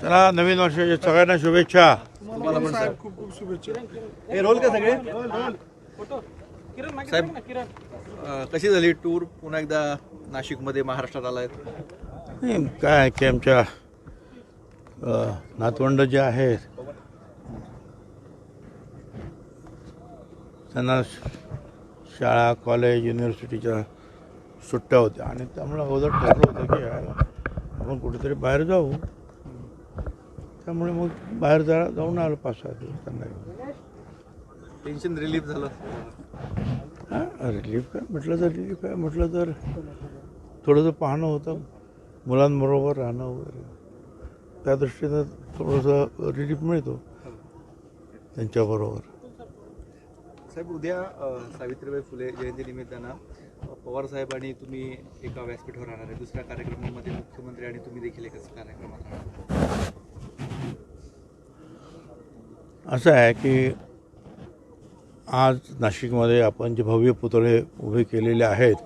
चला नवीन वर्षाच्या सगळ्यांना शुभेच्छा. तुम्हाला पण साहेब खूप खूप शुभेच्छा. हे रोल का सगळे? साहेब कशी झाली टूर पुन्हा एकदा नाशिकमध्ये महाराष्ट्रात आलाय काय आहे की आमच्या नातवंड जे आहेत त्यांना शाळा कॉलेज युनिव्हर्सिटीच्या सुट्ट्या होत्या. आणि त्यामुळे अगोदर ठरलं होतं की यायला. आपण कुठेतरी बाहेर जाऊ. त्यामुळे मग बाहेर जरा जाऊन आलो पाच सहा दिवस त्यांना. टेन्शन रिलीफ झालं. हां रिलीफ काय? म्हटलं तर रिलीफ काय म्हटलं तर थोडंसं पाहणं होतं. मुलांबरोबर राहणं वगैरे. त्या दृष्टीनं थोडंसं रिलीफ मिळतो. त्यांच्याबरोबर. साहेब उद्या सावित्रीबाई फुले जयंती निमित्तानं पवार साहेब आणि तुम्ही एका व्यासपीठावर राहणार आहे. दुसऱ्या कार्यक्रमामध्ये मुख्यमंत्री आणि तुम्ही देखील एकाच कार्यक्रमात राहणार असं आहे की आज नाशिकमध्ये आपण जे भव्य पुतळे उभे केलेले आहेत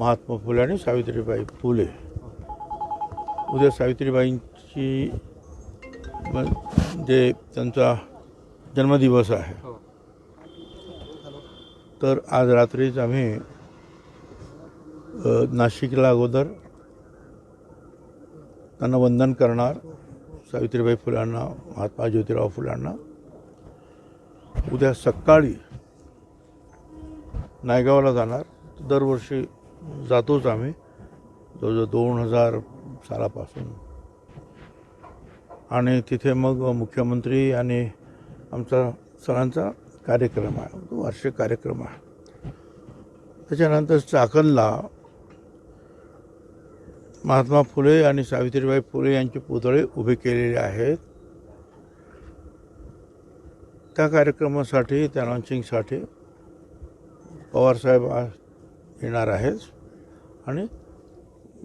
महात्मा फुले आणि सावित्रीबाई फुले. उद्या सावित्रीबाईंची जे त्यांचा जन्मदिवस आहे हो. तर आज रात्रीच आम्ही नाशिकला अगोदर त्यांना वंदन करणार. सावित्रीबाई फुलांना महात्मा ज्योतिराव फुलांना उद्या सकाळी नायगावला जाणार. दरवर्षी जातोच आम्ही. जवळजवळ दोन हजार सालापासून. आणि तिथे मग मुख्यमंत्री आणि आमचा सरांचा कार्यक्रम आहे. तो वार्षिक कार्यक्रम आहे. त्याच्यानंतर चाकणला महात्मा फुले आणि सावित्रीबाई फुले यांचे पुतळे उभे केलेले आहेत. त्या कार्यक्रमासाठी त्या लॉन्चिंगसाठी पवारसाहेब येणार आहेत. आणि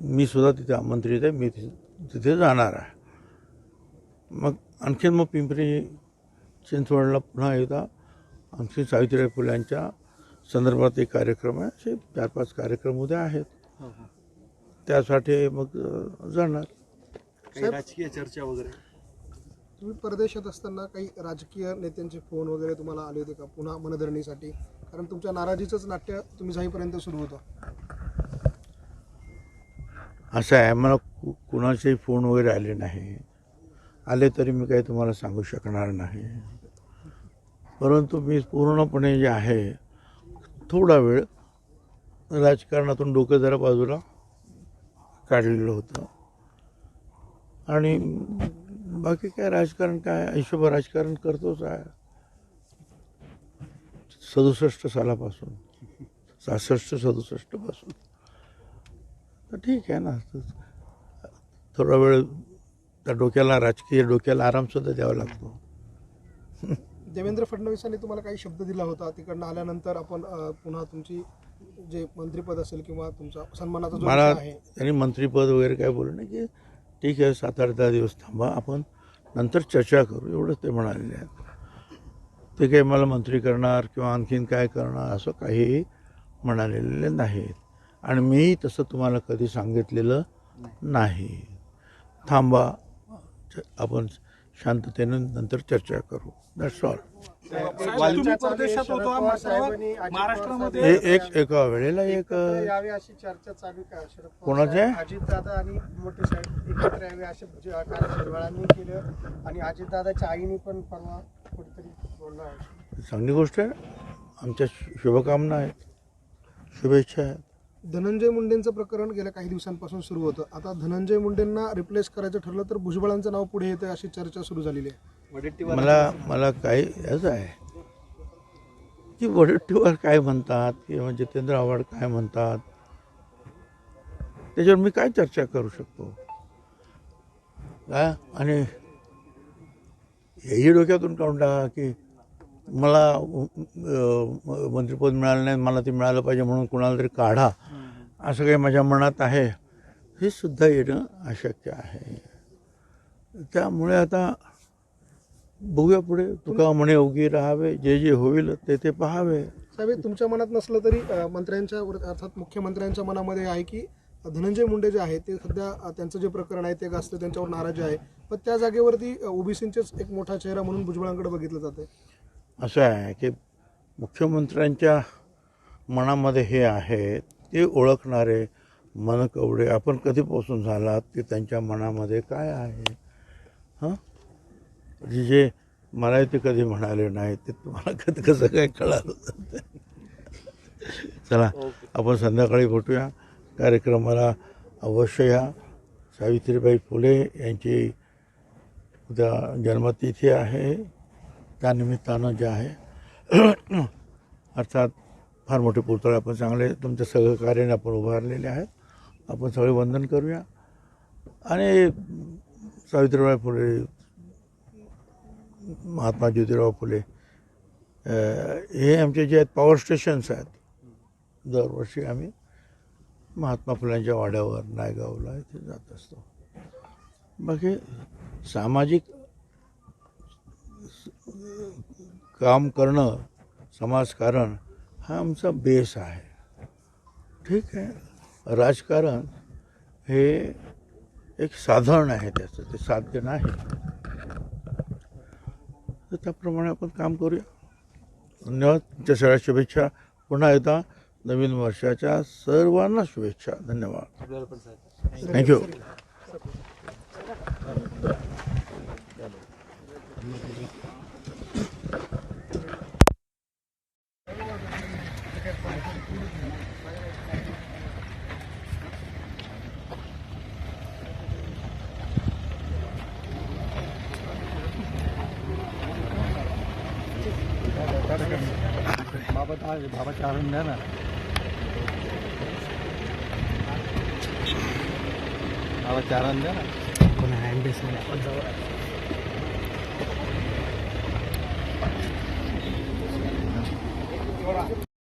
मी सुद्धा तिथे आमंत्रित आहे. मी तिथे तिथे जाणार आहे. मग आणखीन मग पिंपरी चिंचवडला पुन्हा एकदा आणखी सावित्रीबाई फुल्यांच्या संदर्भात एक कार्यक्रम आहे. असे चार पाच कार्यक्रम उद्या आहेत. हो, हो. त्यासाठी मग जाणार. काही राजकीय चर्चा वगैरे? तुम्ही परदेशात असताना काही राजकीय नेत्यांचे फोन वगैरे तुम्हाला आले होते का पुन्हा मनधरणीसाठी? कारण तुमच्या नाराजीचंच नाट्य तुम्ही जाईपर्यंत सुरू होतं. असं आहे मला कु कुणाचेही फोन वगैरे आले नाही. आले तरी मी काही तुम्हाला सांगू शकणार नाही. परंतु मी पूर्णपणे जे आहे थोडा वेळ राजकारणातून डोकं जरा बाजूला काढलेलं होतं. आणि बाकी काय राजकारण काय हिशोब राजकारण करतोच आहे. सदुसष्ट सालापासून सहासष्ट सदुसष्टपासून तर ठीक आहे ना. थोडा वेळ त्या डोक्याला राजकीय डोक्याला आरामसुद्धा द्यावा लागतो. देवेंद्र फडणवीसांनी तुम्हाला काही शब्द दिला होता? तिकडनं आल्यानंतर आपण पुन्हा तुमची जे मंत्रिपद असेल किंवा तुमचा सन्मानाचा जो मला आहे. त्यांनी मंत्रीपद वगैरे काय बोललं नाही की ठीक आहे सात आठ दहा दिवस थांबा आपण नंतर चर्चा करू एवढंच ते म्हणालेले आहेत. ते काही मला मंत्री करणार किंवा आणखीन काय करणार असं काहीही म्हणालेले नाहीत. आणि मीही तसं तुम्हाला कधी सांगितलेलं नाही. थांबा च- आपण शांततेने नंतर चर्चा करू. दॅट्स ऑल तुम्ही परदेशात होता? मात्र महाराष्ट्रामध्ये हे एक एका वेळेला एक कोणाचे? अजितदादा आणि मोठे साहेब एकत्र यावे असे केलं आणि अजितदादाच्या आईने पण परवा कुठेतरी बोललं आहे. चांगली गोष्ट आहे. आमच्या शु- शुभकामना आहेत शुभेच्छा आहेत. धनंजय मुंडेंचं प्रकरण गेल्या काही दिवसांपासून सुरू होतं. आता धनंजय मुंडेंना रिप्लेस करायचं ठरलं तर भुजबळांचं नाव पुढे येतं अशी चर्चा सुरू झालेली आहे. मला मला काय असं आहे. की वडट्टीवर काय म्हणतात किंवा जितेंद्र आव्हाड काय म्हणतात त्याच्यावर मी काय चर्चा करू शकतो? काय आणि हेही डोक्यातून काढून टाका की मला मंत्रिपद मिळालं नाही मला ते मिळालं पाहिजे म्हणून कुणाला तरी काढा. असं काही माझ्या मनात आहे. हे सुद्धा येणं अशक्य आहे. त्यामुळे आता बघूया पुढे. तुका म्हणे उगी राहावे जे जे होईल ते ते पाहावे. साहेब तुमच्या मनात नसलं तरी मंत्र्यांच्या अर्थात मुख्यमंत्र्यांच्या मनामध्ये आहे की धनंजय मुंडे जे आहे ते सध्या त्यांचं जे प्रकरण आहे ते गाजतं त्यांच्यावर नाराजी आहे. पण त्या जागेवरती ओबीसींचेच एक मोठा चेहरा म्हणून भुजबळांकडे बघितलं जाते असं आहे की मुख्यमंत्र्यांच्या मनामध्ये हे आहे ते ओळखणारे मनकवडे आपण कधीपासून झालात की त्यांच्या मनामध्ये काय आहे? हां? म्हणजे जे मला ते कधी म्हणाले नाही ते तुम्हाला कधी कसं काय कळालं? चला आपण संध्याकाळी भेटूया. कार्यक्रमाला अवश्य या. सावित्रीबाई फुले यांची उद्या जन्मतिथी आहे. त्यानिमित्तानं जे आहे अर्थात फार मोठे पुतळे आपण चांगले तुमच्या सहकार्याने आपण उभारलेले आहेत. आपण सगळे वंदन करूया. आणि सावित्रीबाई फुले महात्मा ज्योतिराव फुले हे आमचे जे आहेत पॉवर स्टेशन्स आहेत. दरवर्षी आम्ही महात्मा फुल्यांच्या वाड्यावर नायगावला इथे जात असतो. बाकी सामाजिक काम करणं समाजकारण हा आमचा बेस आहे. ठीक आहे? राजकारण हे एक साधन आहे त्याचं. ते साध्य नाही. तर त्याप्रमाणे आपण काम करूया. धन्यवाद. तुमच्या सगळ्या शुभेच्छा. पुन्हा एकदा नवीन वर्षाच्या सर्वांना शुभेच्छा. धन्यवाद. Thank you Hayır, harakarın deme. Harakarın deme. Kona hem de sana.